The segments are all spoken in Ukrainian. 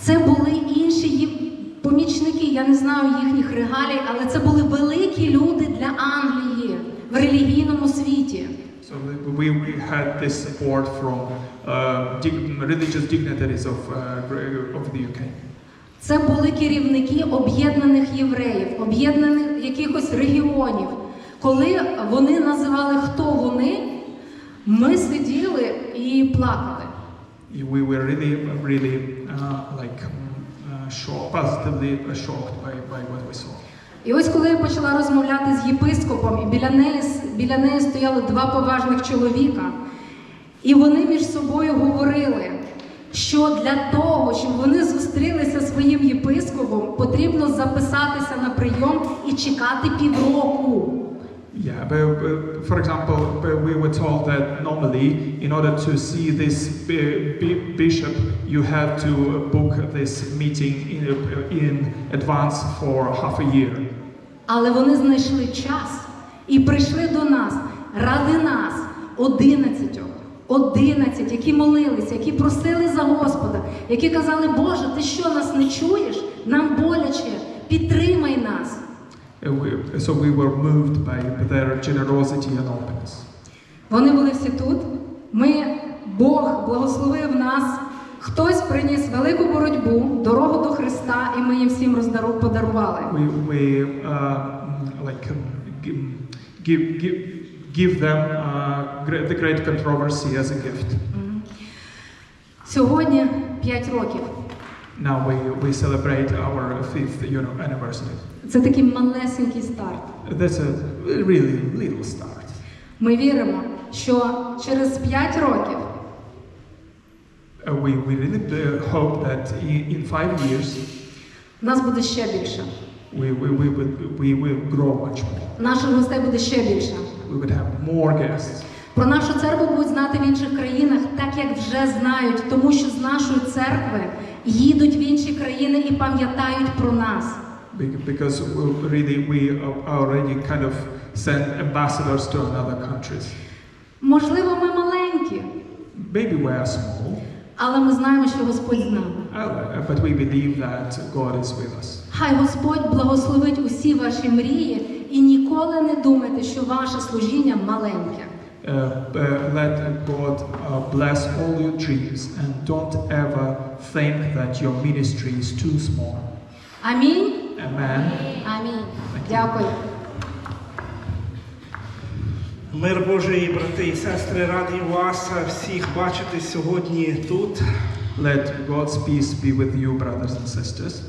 Це були інші помічники, я не знаю їхніх регалій, але це були великі люди для Англії в релігійному світі. So we, we had this support from uh, dig- religious dignitaries of, uh, of the UK. Це були керівники об'єднаних євреїв, об'єднаних якихось регіонів. Коли вони називали, хто вони, ми сиділи і плакали. We were really, really uh, like um, uh, shocked, positively shocked by, by what we saw. І ось коли я почала розмовляти з єпископом, і біля неї, біля неї стояли два поважних чоловіка, і вони між собою говорили, що для того, щоб вони зустрілися зі своїм єпископом, потрібно записатися на прийом і чекати півроку. Yeah, but, but for example, we were told that normally, in order to see this bi- bi- bishop, you have to book this meeting in, in advance for half a year. Але вони знайшли час і прийшли до нас ради нас, одинадцятьох, одинадцять, які молилися, які просили за Господа, які казали, Боже, ти що нас не чуєш? Нам боляче, підтримай нас. We- So we were moved by their generosity and openness. Вони були всі тут. Ми, Бог благословив нас. Хтось приніс велику боротьбу, дорогу до Христа, і ми їм всім роздару- подарували. We, we uh, like um, give, give, give, them uh, the great controversy as a gift. Сьогодні 5 років. Now we, we celebrate our fifth you know, anniversary. Це такий малесенький старт. That's a really little start. Ми віримо, що через 5 років Uh, we, we really uh, hope that in, in five years нас буде ще більше. we, we, we, would, we will grow much more. Наших гостей буде ще більше. We would have more guests. Про нашу церкву будуть знати в інших країнах, так як вже знають, тому що з нашої церкви їдуть в інші країни і пам'ятають про нас. Be- Because really we already kind of send ambassadors to other countries. Можливо, ми маленькі, Maybe we are small, але ми знаємо, що Господь з нами. uh, but we believe that God is with us. Хай Господь благословить усі ваші мрії і ніколи не думайте, що ваше служіння маленьке. Uh, uh, let God uh, bless all your dreams and don't ever think that your ministry is too small. Амінь. Amen. Амінь. Дякую. Мир Божий, брати і сестри, радий вас всіх бачити сьогодні тут. Let God's peace be with you, brothers and sisters.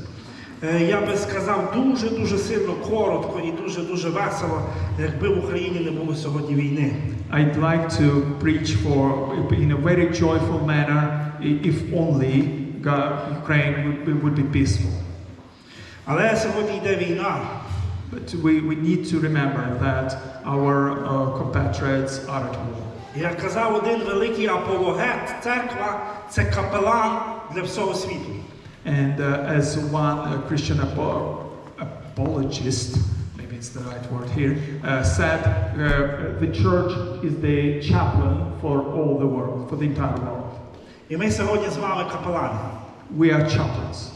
Е, Я би сказав дуже дуже сильно коротко і дуже дуже весело, якби в Україні не було сьогодні війни. I'd like to preach for in a very joyful manner if only Ukraine would be, would be peaceful. Але сьогодні йде війна. But we, we need to remember that our uh, compatriots are at war. Як казав один великий апологет, церква це капелан для всього світу. And uh, as one uh, Christian apo- apologist, maybe it's the right word here, uh, said, uh, the church is the chaplain for all the world, for the entire world. І ми сьогодні з вами капелани. We are chaplains.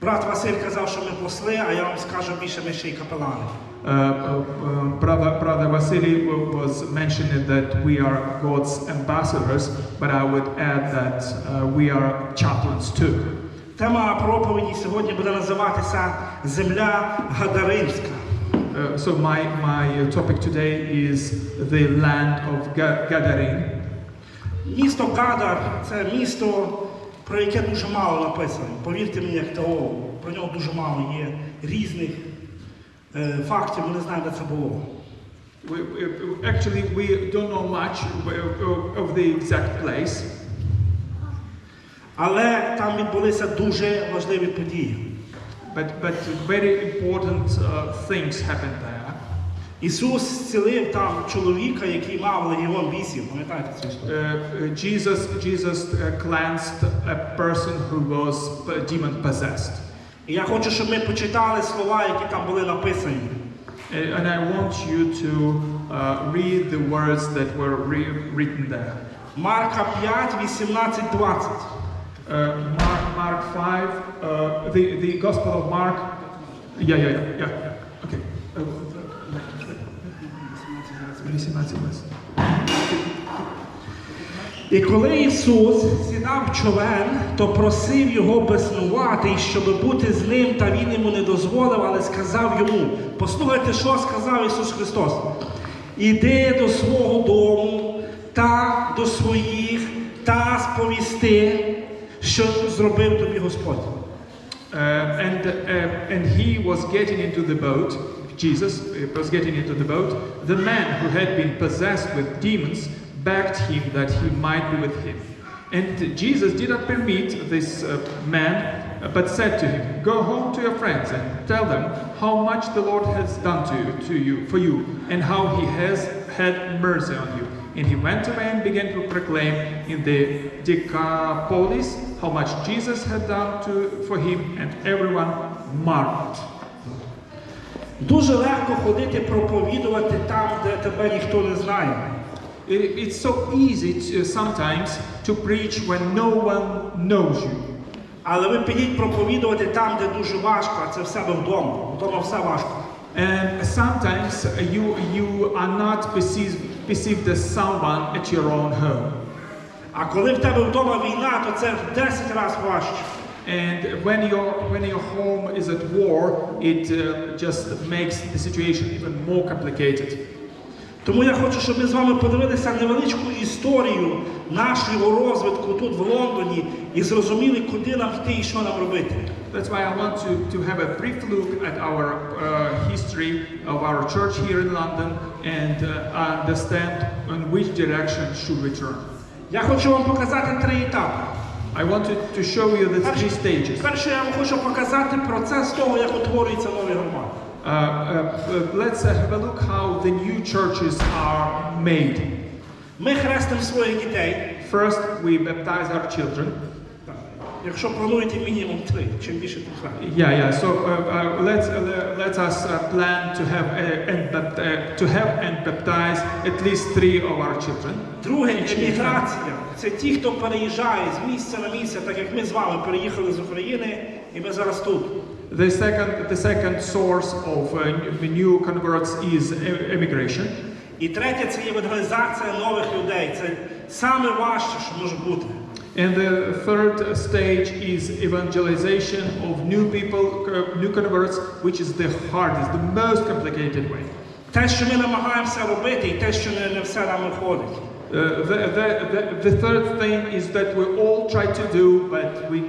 Брат Василь казав, що ми посли, а я вам скажу більше, ми ще й капелани. Uh, uh, uh, brother, brother Vasily w- was mentioning that we are God's ambassadors, but I would add that uh, we are chaplains too. Тема проповіді сьогодні буде називатися Земля Гадаринська. Uh, so my, my topic today is the land of Ga- Gadarin. Місто Гадар це місто, про яке дуже мало написано. Повірте мені, як теологу. Про нього дуже мало є різних е, фактів, ми не знаємо, де це було. We, we, actually, we don't know much of, of the exact place, Але там відбулися дуже важливі події. but, but very important uh, things happened there. Ісус зцілив там чоловіка, який мав легіон бісів. Пам'ятаєте цю історію? Uh, uh, Jesus, Jesus uh, cleansed a person who was demon possessed. І я хочу, щоб ми почитали слова, які там були написані. Uh, And I want you to uh, read the words that were re- written there. Марка 5, 18, 20. Uh, Mark, Mark 5, uh, the, the Gospel of Mark. Yeah, yeah, yeah, yeah. Okay. Uh, 18 verse. І коли Ісус сідав човен, то просив його безнувати, щоб бути з ним, та він йому не дозволив, але сказав йому: послухайте, що сказав Ісус Христос. Іди до свого дому та до своїх, та сповісти, що зробив тобі Господь. Uh, and, uh, and he was getting into the boat, Jesus uh, was getting into the boat. The man who had been possessed with demons begged him that he might be with him. And Jesus did not permit this uh, man, uh, but said to him, Go home to your friends and tell them how much the Lord has done to you, to you for you, and how he has had mercy on you. And he went away and began to proclaim in the Decapolis how much Jesus had done to, for him, and everyone marveled. Дуже легко ходити проповідувати там, де тебе ніхто не знає. It's so easy to, sometimes to preach when no one knows you. Але ви підіть проповідувати там, де дуже важко, а це в себе вдома. Вдома все важко. And sometimes you, you are not perceived, perceived as someone at your own home. А коли в тебе вдома війна, то це в 10 разів важче. And when your, when your home is at war, it uh, just makes the situation even more complicated. Тому я хочу, щоб ми з вами подивилися невеличку історію нашого розвитку тут в Лондоні і зрозуміли, куди нам йти і що нам робити. That's why I want to, to have a brief look at our uh, history of our church here in London and uh, understand in which direction should we turn. Я хочу вам показати три етапи. I wanted to show you the three stages. Перше, я вам хочу показати процес того, як утворюється нові громади. Uh, uh, uh, let's uh, have a look how the new churches are made. Ми хрестимо своїх дітей. First, we baptize our children. Якщо плануєте мінімум три, чим більше, тим краще. Yeah, yeah. So uh, uh, let's uh, let us uh, plan to have uh, and uh, to have and baptize at least three of our children. Друге еміграція. Це ті, хто переїжджає з місця на місце, так як ми з вами переїхали з України, і ми зараз тут. The second, the second source of uh, new converts is e- emigration. І третє це евангелізація нових людей. Це саме важче, що може бути. And the third stage is evangelization of new people, uh, new converts, which is the hardest, the most complicated way. Те, що ми намагаємося робити, і те, що не, не все нам виходить. Uh, the, the, the, the third thing is that we all try to do, but we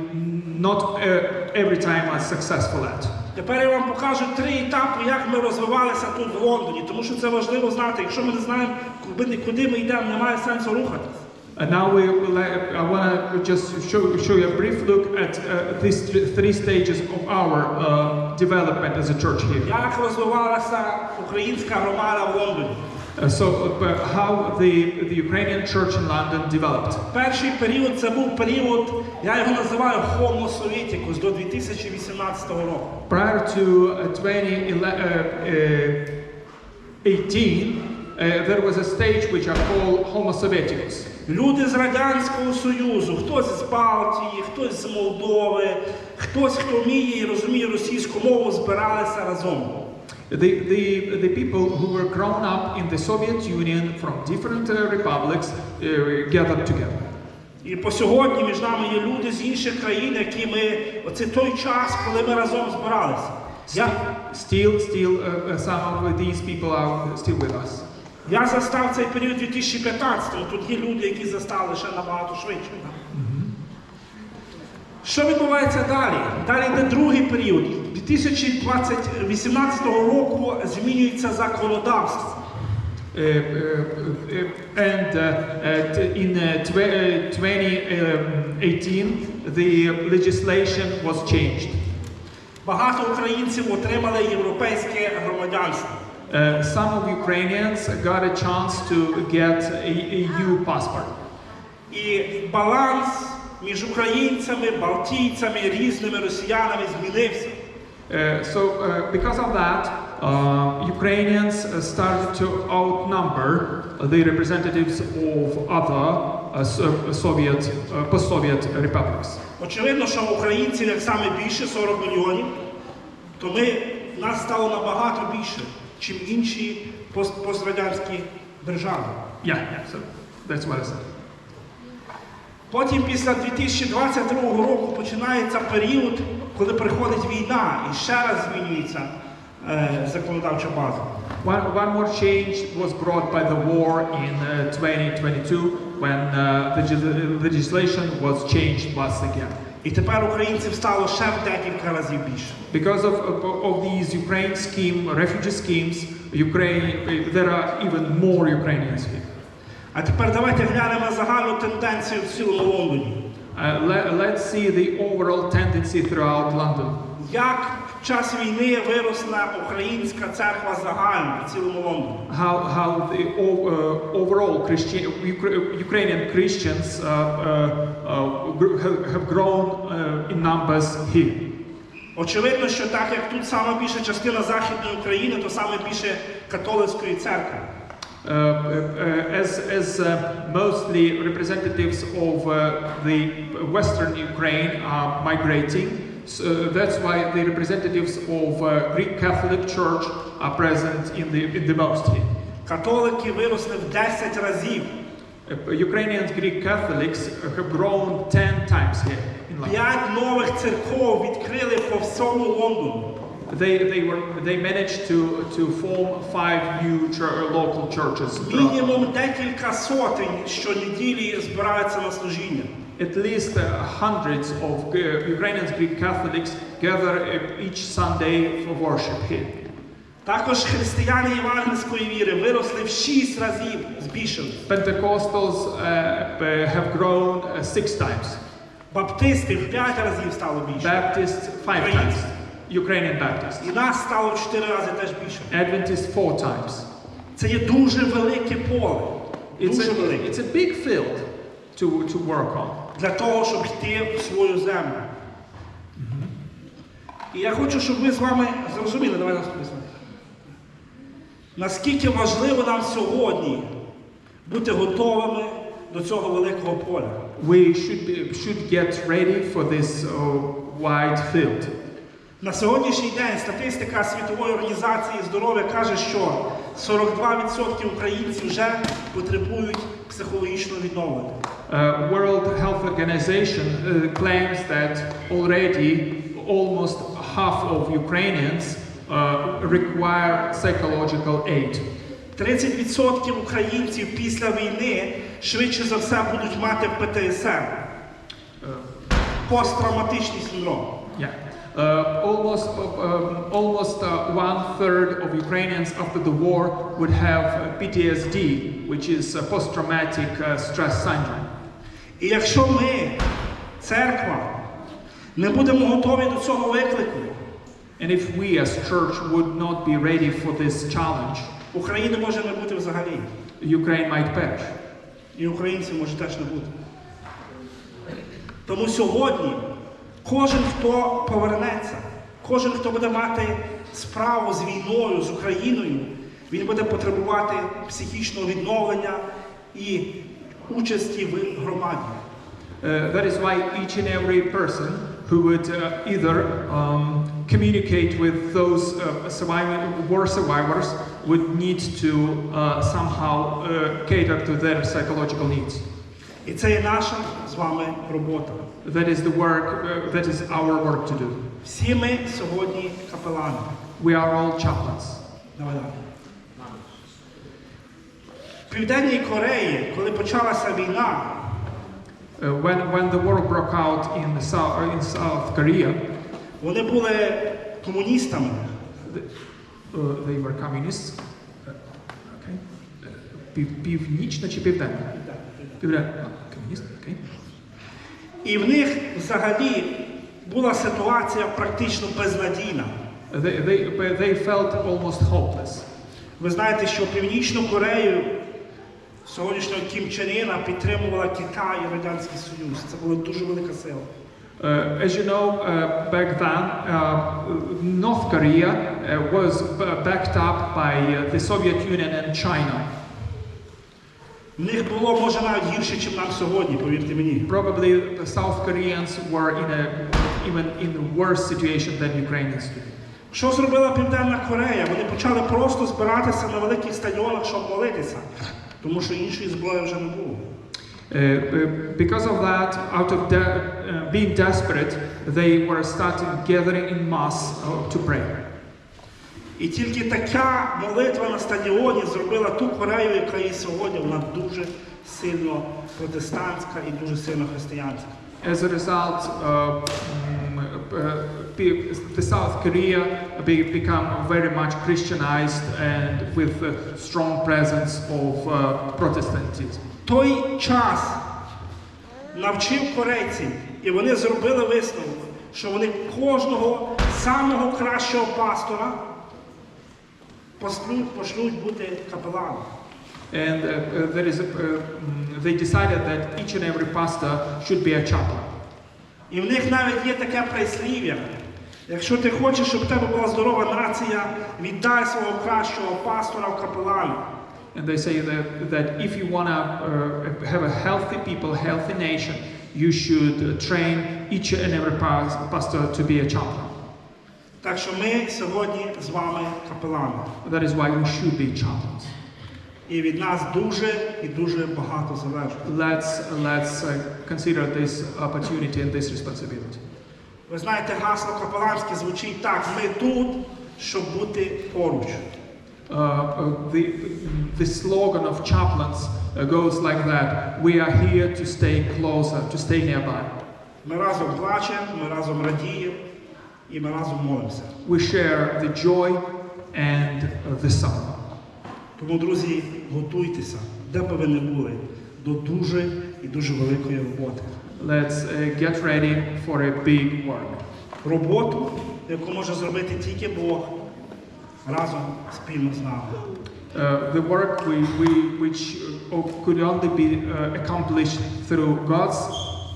not uh, every time are successful at. Тепер я вам покажу три етапи, як ми розвивалися тут в Лондоні, тому що це важливо знати. Якщо ми не знаємо, куди, куди ми йдемо, немає сенсу рухатись. And now we will, uh, I want to just show, show you a brief look at uh, these th- three stages of our uh, development as a church here. Як розвивалася українська громада в Лондоні? Uh, so, uh, how the, the Ukrainian church in London developed. Перший період це був період, я його називаю Homo Sovieticus до 2018 року. Prior to uh, 2018, uh, there was a stage which I call Homo Sovieticus. Люди з Радянського Союзу, хтось з Балтії, хтось з Молдови, хтось, хто вміє і розуміє російську мову, збиралися разом. The, the, the people who were grown up in the Soviet Union from different uh, republics uh, gathered together. І по сьогодні між нами є люди з інших країн, які ми оце той час, коли ми разом збиралися. Still, still, uh, uh, some of these people are still with us. Я застав цей період 2015-му. Тут є люди, які застали ще набагато швидше. Що відбувається далі? Далі йде другий період. 2018 року змінюється законодавство. Uh, uh, and uh, in uh, 2018, the legislation was changed. Багато українців отримали європейське громадянство. Uh, some of Ukrainians got a chance to get a EU passport. І баланс між українцями, балтійцями, різними росіянами змінився. Uh, so, uh, because of that, uh, Ukrainians uh, started to outnumber the representatives of other uh, Soviet, uh, post-Soviet republics. Очевидно, що українців як саме більше 40 мільйонів, то ми нас стало набагато більше, чим інші пост- пострадянські держави. Yeah, yeah. So that's what I said. Потім після 2022 року починається період, коли приходить війна і ще раз змінюється е, законодавча база. One, one more change was brought by the war in uh, 2022 when uh, the legislation was changed once again. І тепер українців стало ще в декілька разів більше. Because of, of, of these Ukraine scheme, refugee schemes, Ukraine, there are even more Ukrainians here. А тепер давайте глянемо на загальну тенденцію в цілому Лондоні. Uh, let, let's see the overall tendency throughout London. Як в час війни виросла українська церква загально в цілому Лондоні? How, how the uh, overall Christian, Ukrainian Christians uh, uh, uh, have- have grown uh, in numbers here. Очевидно, що так як тут саме більша частина Західної України, то саме більше католицької церкви. Uh, uh, as as uh, mostly representatives of uh, the Western Ukraine are migrating, so that's why the representatives of uh, Greek Catholic Church are present in the in the most here. Католики виросли в 10 разів. Uh, Ukrainian Greek Catholics have grown ten times here in London. П'ять нових церков відкрили по всьому Лондону. They they were they managed to to form five new chur- local churches. throughout London. Мінімум декілька сотень щонеділі збираються на служіння. At least uh, hundreds of uh, Ukrainian Greek Catholics gather uh, each Sunday for worship here. Також християни євангельської віри виросли в 6 разів, збільшились. Pentecostals uh, uh, have grown uh, six times. Баптисти в 5 разів стало більше. Baptists five Ukrainians. times. Ukrainian Baptists. І нас стало в 4 рази теж більше. Adventists four times. Це є дуже велике поле. It's Дуже a, велике. it's a big field to, to work on. Для того, щоб йти в свою землю. І я хочу, щоб ми з вами зрозуміли, давай наступний слайд. Наскільки важливо нам сьогодні бути готовими до цього великого поля. We should, be, should get ready for this uh, wide field. На сьогоднішній день статистика Світової організації здоров'я каже, що 42% українців вже потребують психологічного відновлення. Uh, World Health Organization uh, claims that already almost half of Ukrainians uh, require psychological aid. 30% українців після війни швидше за все будуть мати ПТСР, посттравматичний синдром. yeah. Uh, almost um, almost uh, one third of Ukrainians after the war would have uh, PTSD, which is uh, post-traumatic uh, stress syndrome. І якщо ми, церква, не будемо готові до цього виклику, And if we as church would not be ready for this challenge, України може не бути взагалі. Ukraine might perish. І українців може теж не бути. Тому сьогодні кожен, хто повернеться, кожен, хто буде мати справу з війною, з Україною, він буде потребувати психічного відновлення і участі в громаді. Uh, that is why each and every person who would uh, either um, communicate with those uh, surviving, war survivors would need to uh, somehow uh, cater to their psychological needs. І це є наша з вами робота. That is the work, uh, that is our work to do. Всі ми сьогодні капелани. We are all chaplains. Давай далі. В Південній Кореї, коли почалася війна, Uh, when, when the war broke out in, South, in South Korea, вони були комуністами. uh, they were communists. Uh, okay. Uh, пів- Північна чи південна? Південна. І в них взагалі була ситуація практично безнадійна. They, they, they felt almost hopeless. Ви знаєте, що Північну Корею сьогоднішнього Кім Чен Іна підтримувала Китай і Радянський Союз. Це була дуже велика сила. Uh, as you know, uh, back then, uh, North Korea uh, was backed up by uh, the Soviet Union and China. В них було може навіть гірше, ніж нам сьогодні, повірте мені. Probably the South Koreans were in a even in a worse situation than Ukrainians today. Що зробила Південна Корея? Вони почали просто збиратися на великих стадіонах, щоб молитися, тому що іншої зброї вже не було. Uh, uh, because of that, out of de- uh, being desperate, they were starting gathering in mass uh, to pray. І тільки така молитва на стадіоні зробила ту Корею, яка є сьогодні. Вона дуже сильно протестантська і дуже сильно християнська. As a result, uh, pe- the South Korea be- become very much Christianized and with a strong presence of uh, Protestantism. Той час навчив корейців, і вони зробили висновок, що вони кожного самого кращого пастора пошлють, пошлють бути капеланом. And uh, uh, there is a, uh, mm, they decided that each and every pastor should be a chaplain. І в них навіть є таке прислів'я. Якщо ти хочеш, щоб в тебе була здорова нація, віддай свого кращого пастора в капелані. And they say that, that if you want to uh, have a healthy people, healthy nation, you should uh, train each and every pastor to be a chaplain. Так що ми сьогодні з вами капелани. That is why we should be chaplains. І від нас дуже і дуже багато залежить. Let's, let's uh, consider this opportunity and this responsibility. Ви знаєте, гасло капеланське звучить так: ми тут, щоб бути поруч. Uh, uh, the, the slogan of chaplains uh, goes like that We are here to stay closer, to stay nearby. Ми разом плачемо, ми разом радіємо і ми разом молимося. We share the joy and uh, the sorrow. Тому, друзі, готуйтеся, де би ви не були, до дуже і дуже великої роботи. Let's uh, get ready for a big work. Роботу, яку може зробити тільки Бог разом спільно з нами. Uh, the work we, we, which uh, could only be uh, accomplished through God's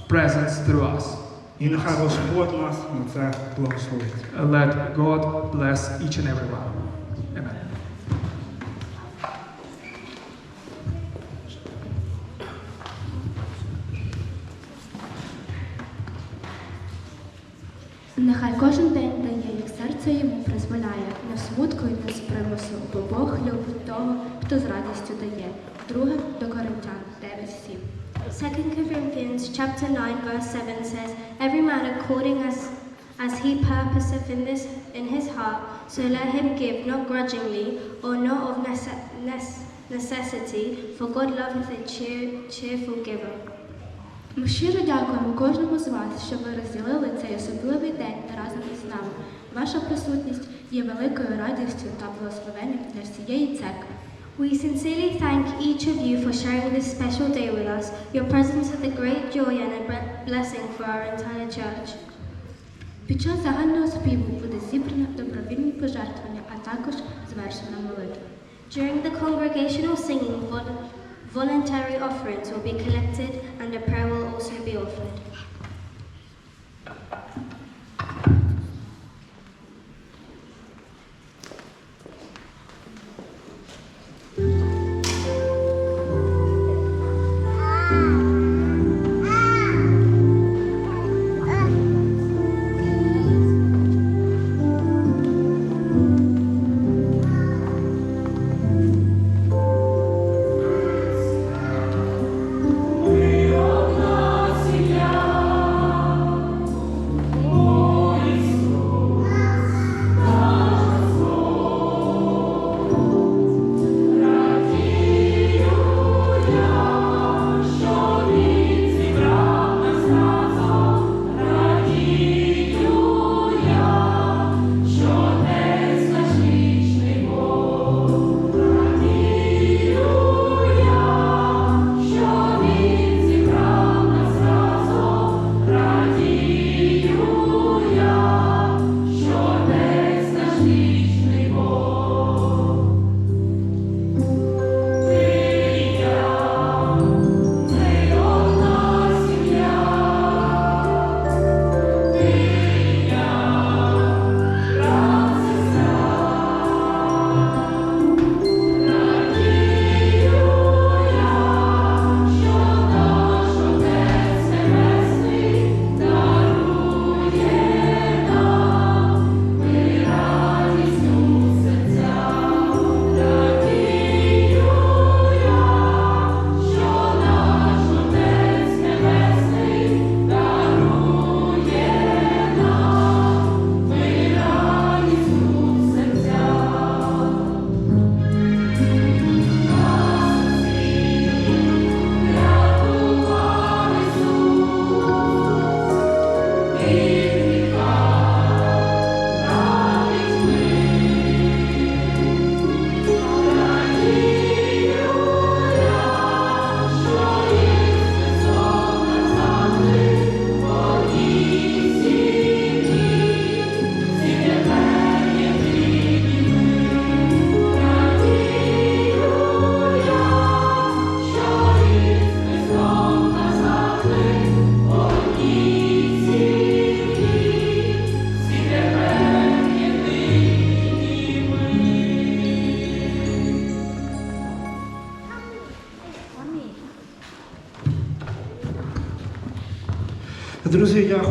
presence through us. І нехай Господь нас на це благословить. Let God bless each and every one. Amen. Нехай кожен день дає, як серце йому призволяє, не в смутку і не з примусу, бо Бог любить того, хто з радістю дає. Друге до Коринтян 9.7. 2 Corinthians chapter 9 verse 7 says, Every man according as as he purposeth in this in his heart, so let him give not grudgingly or not of nece- nece- necessity, for God loveth a cheer, cheerful giver. Ми щиро дякуємо кожному з вас, що ви розділили цей особливий день разом із нами. Ваша присутність є великою радістю та благословенням для всієї церкви. We sincerely thank each of you for sharing this special day with us. Your presence is a great joy and a bre- blessing for our entire church. Під час загального співу буде зібрано добровільні пожертвування, а також звершена молитва. During the congregational singing, vol- voluntary offerings will be collected and a prayer will also be offered.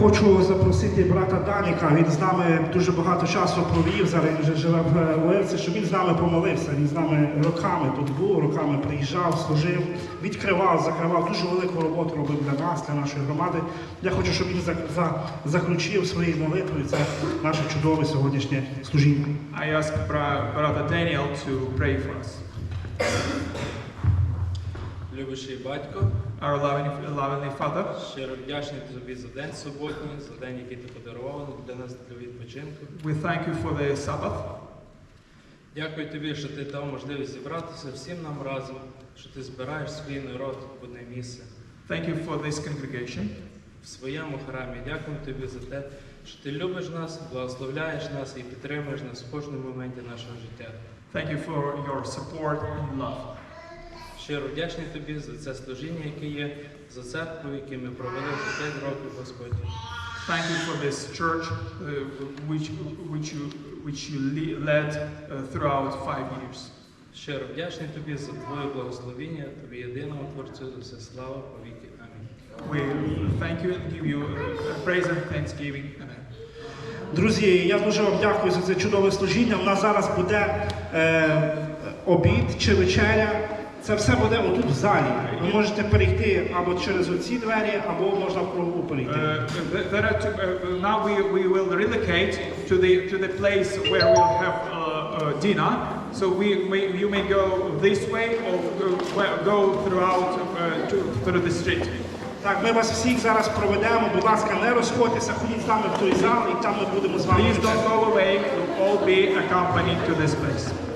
Хочу запросити брата Даніка. Він з нами дуже багато часу провів. Зараз він живе в Уельці, щоб він з нами помолився. Він з нами роками тут був, роками приїжджав, служив, відкривав, закривав. Дуже велику роботу робив для нас, для нашої громади. Я хочу, щоб він за, за, заключив своєю молитвою це наше чудове сьогоднішнє служіння. I ask brother Daniel to pray for us. Любящий батько, Our loving, loving Father, щиро вдячний тобі за день суботній, за день, який ти подарував для нас для відпочинку. we thank you for the Sabbath. Дякую тобі, що ти дав можливість зібратися всім нам разом, що ти збираєш свій народ в одне місце Thank you for this congregation. в своєму храмі. Дякую тобі за те, що ти любиш нас, благословляєш нас і підтримуєш нас в кожному моменті нашого життя. Thank you for your support and love. Щиро вдячний тобі за це служіння, яке є, за церкву, яку ми провели за 5 років, Господь. Thank you for this church uh, which, which you, which you led uh, throughout five years. Щиро вдячний тобі за твоє благословіння, тобі єдиному Творцю за все слава повіки. Амінь. We thank you and give you praise and thanksgiving. Amen. Друзі, я дуже вам дякую за це чудове служіння. У нас зараз буде е, обід чи вечеря. Це все буде отут в залі. Ви можете перейти або через оці двері, або можна в кругу перейти. Uh, there are two, uh, now we, we will relocate to the to the place where we'll have uh, uh, dinner. So we, we you may go this way or go, go throughout uh, to, through the street. Так, ми вас всіх зараз проведемо. Будь ласка, не розходьтеся, ходіть з нами в той зал, і там ми будемо з вами. Please don't go away. We'll all be accompanied to this place.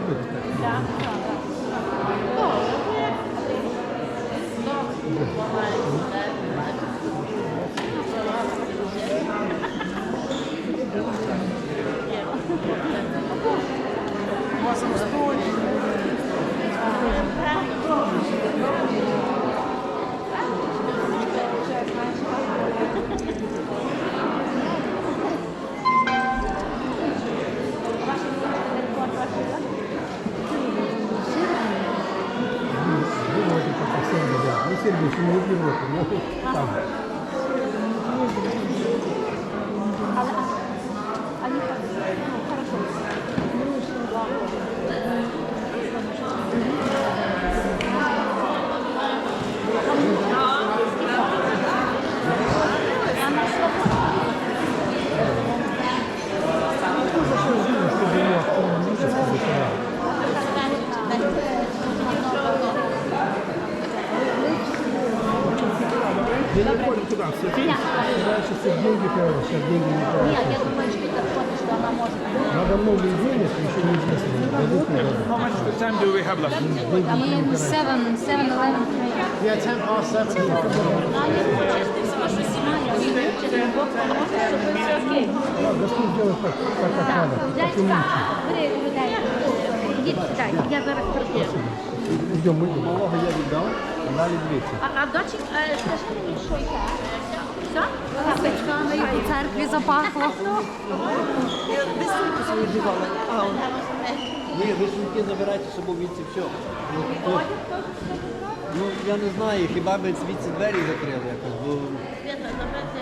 Будут так. Думаю, как надо, так и Дядька, лучше. бери людей. Ідіть сюди, я зараз прийду. Идем, мы малого я віддав, а далі дивіться. А, а дочек, е, скажи мені, що йде? Все? Капечками і по церкві запахло. Ні, ви сумки забирайте з собою звідси все. Ну, то- Ну, я не знаю, хіба би звідси двері закрили якось, бо Свята, забрати